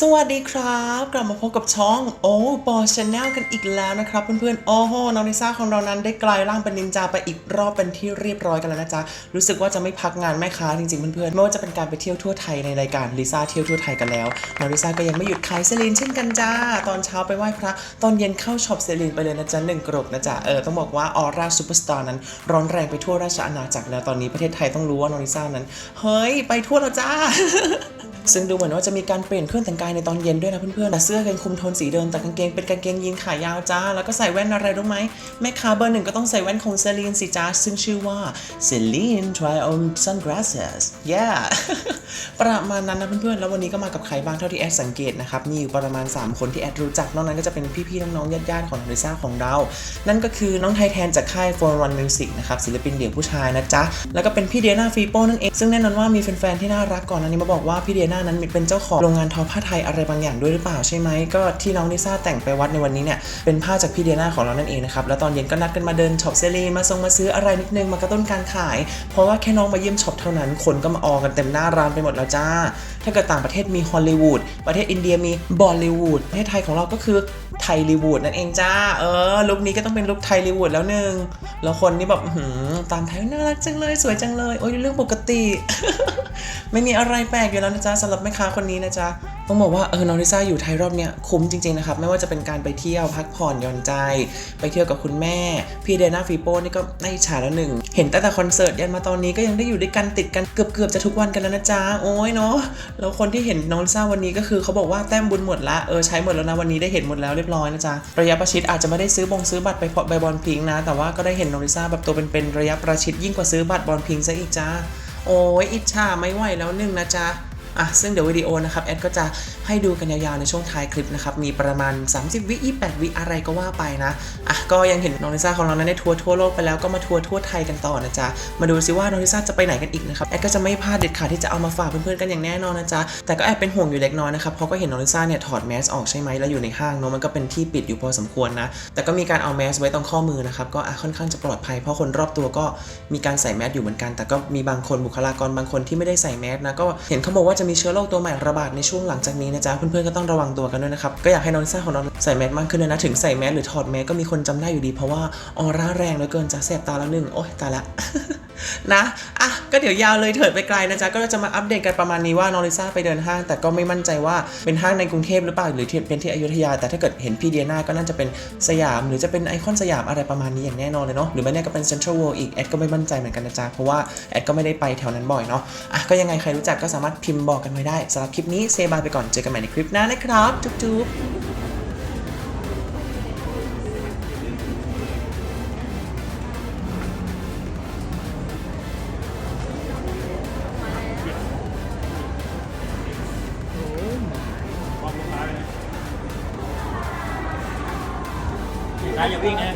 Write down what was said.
สวัสดีครับ กลับมาพบกับช่องโอ้ปอชแนลกันอีกแล้วนะครับเพื่อนๆโอ้โหน้องลิซ่าของเรานั้นได้กลายร่างเป็นนินจาไปอีกรอบเป็นที่เรียบร้อยกันแล้วนะจ๊ะรู้สึกว่าจะไม่พักงานแม่ค้าจริงๆเพื่อนๆไม่ว่าจะเป็นการไปเที่ยวทั่วไทยในรายการลิซ่าเที่ยวทั่วไทยกันแล้วน้องลิซ่าก็ยังไม่หยุดขายเซรีนเช่นกันจ้า ตอนเช้าไปไหว้พระตอนเย็นเข้าช็อปเซรีนไปเลยนะจ๊ะหนึ่งกรบนะจ๊ะเออต้องบอกว่าออร่าซูเปอร์สตาร์นั้นร้อนแรงไปทั่วราชอาณาจักรแล้วตอนนี้ประเทศไทยต้องรู้ว่าน้องลิซ่านั้นเฮ้ยไปทั่วแล้วจ้า ซึ่งดูเหมือนว่าจะมีการเปลี่ยนเครื่องแต่งกายในตอนเย็นด้วยนะเพื่อนๆแต่เสื้อยังคุมโทนสีเดิมแต่กางเกงเป็นกางเกงยีนขายาวจ้า แล้วก็ใส่แว่นอะไรรู้ไหมแม่ค้าเบอร์หนึ่งก็ต้องใส่แว่นของเซลีนสิจ้าซึ่งชื่อว่า Celine Try on Sunglasses yeah ประมาณนั้นนะเพื่อนๆ แล้ววันนี้ก็มากับใครบ้างเท่าที่แอดสังเกตนะครับ มีอยู่ประมาณ 3 คนที่แอดรู้จัก นอกนั้นก็จะเป็นพี่ๆ น้องๆ ญาติๆ ของลิซ่าของเรา นั่นก็คือน้องไทแทนจากค่าย For One Music นะครับศิลปินเดี่ยวผู้ชายนะจ๊ะ แล้วก็เป็นพี่เดียนาฟีโป้นั่นเอง ซึ่งแน่นอนว่ามีแฟนๆ ที่น่ารักก่อนอันนี้มาบอกว่าพี่เดียนานั้นเป็นเจ้าของโรงงานทอผ้าไทยอะไรบางอย่างด้วยหรือเปล่าใช่ไหมก็ที่น้องลิซ่าแต่งไปวัดในวันนี้เนี่ยเป็นผ้าจากพี่เดียนาของเรานั่นเองนะครับแล้วตอนเย็นก็นัดกันมาเดินช็อปเซรีมาทรงมาซื้ออะไรนิดนึงมากระตุ้นการขาย เพราะว่าแค่น้องมาเยี่ยมช็อปเท่านั้นคนก็มาออกันเต็มหน้าร้านไปหมดแล้วจ้า ถ้าเกิดต่างประเทศมีฮอลลีวูดประเทศอินเดียมีบอลลีวูดประเทศไทยของเราก็คือไทยลีวูดนั่นเองจ้าเออลุคนี้ก็ต้องเป็นลุคไทยลีวูดแล้วหนึ่งแล้วคนนี่แบบตามไทยน่ารักจังเลยสวยจังเลยโอ้ยเรื่องปกติ ไม่มีอะไรแปลกอยู่แล้วนะจ๊ะสำหรับแม่ค้าคนนี้นะจ๊ะต้องบอกว่าเออน้องลิซ่าอยู่ไทยรอบเนี้ยคุ้มจริงๆนะครับไม่ว่าจะเป็นการไปเที่ยวพักผ่อนหย่อนใจ ไปเที่ยวกับคุณแม่ พี่เดน่าฟีโป้นี่ก็น่าอิจฉาแล้วหนึ่ง เห็นตั้งแต่คอนเสิร์ตยันมาตอนนี้ก็ยังได้อยู่ด้วยกันติดกันเกือบๆจะทุกวันกันแล้วนะจ๊ะโอ้ยเนาะแล้วคนที่เห็นน้องลิซ่าวันนี้ก็คือเขาบอกว่าแต้มบุญหมดละเออใช้หมดแล้วนะวันนี้ได้เห็นหมดแล้วเรียบร้อยนะจ๊ะระยะประชิดอาจจะไม่ได้ซื้อบงซื้อบัตรไปพอไปบอลพิงนะแต่ว่าก็ได้เห็นน้องลิซ่าแบบตัวเป็นๆระยะประชิดยิ่งกว่าซื้อบัตรบอลพิงซะอีกจ้า โอ้ยอิจฉาไม่ไหวแล้วหนึ่งนะจ๊ะ อะซึ่งเดี๋ยววิดีโอนะครับแอดก็จะให้ดูกันยาวๆในช่วงท้ายคลิปนะครับมีประมาณ 30 วิ28วิอะไรก็ว่าไปนะอะก็ยังเห็นน้องลิซ่าของเรานั้นได้ทัวร์ทั่วโลกไปแล้วก็มาทัวร์ทั่วไทยกันต่อนะจ๊ะมาดูซิว่าน้องลิซ่าจะไปไหนกันอีกนะครับแอดก็จะไม่พลาดเด็ดขาดที่จะเอามาฝากเพื่อนๆกันอย่างแน่นอนนะจ๊ะแต่ก็แอบเป็นห่วงอยู่เล็กน้อยนะครับเพราะก็เห็นน้องลิซ่าเนี่ยถอดแมสออกใช่ไหมแล้วอยู่ในห้างเนอะมันก็เป็นที่ปิดอยู่พอสมควรนะแต่ก็มีการเอาแมสไว้ตรงข้อมือนะครับก็อะค่อนข้างจะปลอดภัยเพราะคนรอบตัวก็มีการใส่แมสอยู่เหมือนกัน แต่ก็มีบางคนบุคลากรบางคนที่ไม่ได้ใส่แมสนะก็เห็นเขาบอกว่าจะมีเชื้อโรคตัวใหม่ระบาดในช่วงหลังจากนี้นะจ๊ะเพื่อนๆก็ต้องระวังตัวกันด้วยนะครับก็อยากให้น้องลิซ่าของเราใส่แมสมากขึ้นนะถึงใส่แมสหรือถอดแมสก็มีคนจำได้อยู่ดี เพราะว่าออร่าแรงเหลือเกินจะแสบตาแล้วหนึ่งโอ๊ยตายละ นะอะก็เดี๋ยวยาวเลยเถิดไปไกลนะจ๊ะก็จะมาอัปเดตกันประมาณนี้ว่าน้องลิซ่าไปเดินห้าง แต่ก็ไม่มั่นใจว่าเป็นห้างในกรุงเทพหรือเปล่าหรือที่เป็นที่อยุธยา แต่ถ้าเกิดเห็นพี่เดียนาก็น่าจะเป็นสยาม หรือจะเป็นไอคอนสยามอะไรประมาณนี้อย่างแน่นอนเลยเนาะหรือไม่แน่ก็เป็นเซ็นทรัลเวิลด์อีกแอดก็ไม่มั่นใจเหมือนกันนะจ๊ะเพราะว่าแอดก็ไม่ได้ไปแถวนั้นบ่อยเนาะอะก็ยังไงใครรู้จักก็สามารถพิมพ์บอกกันไว้ได้สำหรับคลิปนี้เซบายไปก่อนเจอกันใหม่ในคลิปหน้านะครับจุ๊บ ร้านอย่าวิ่งนะ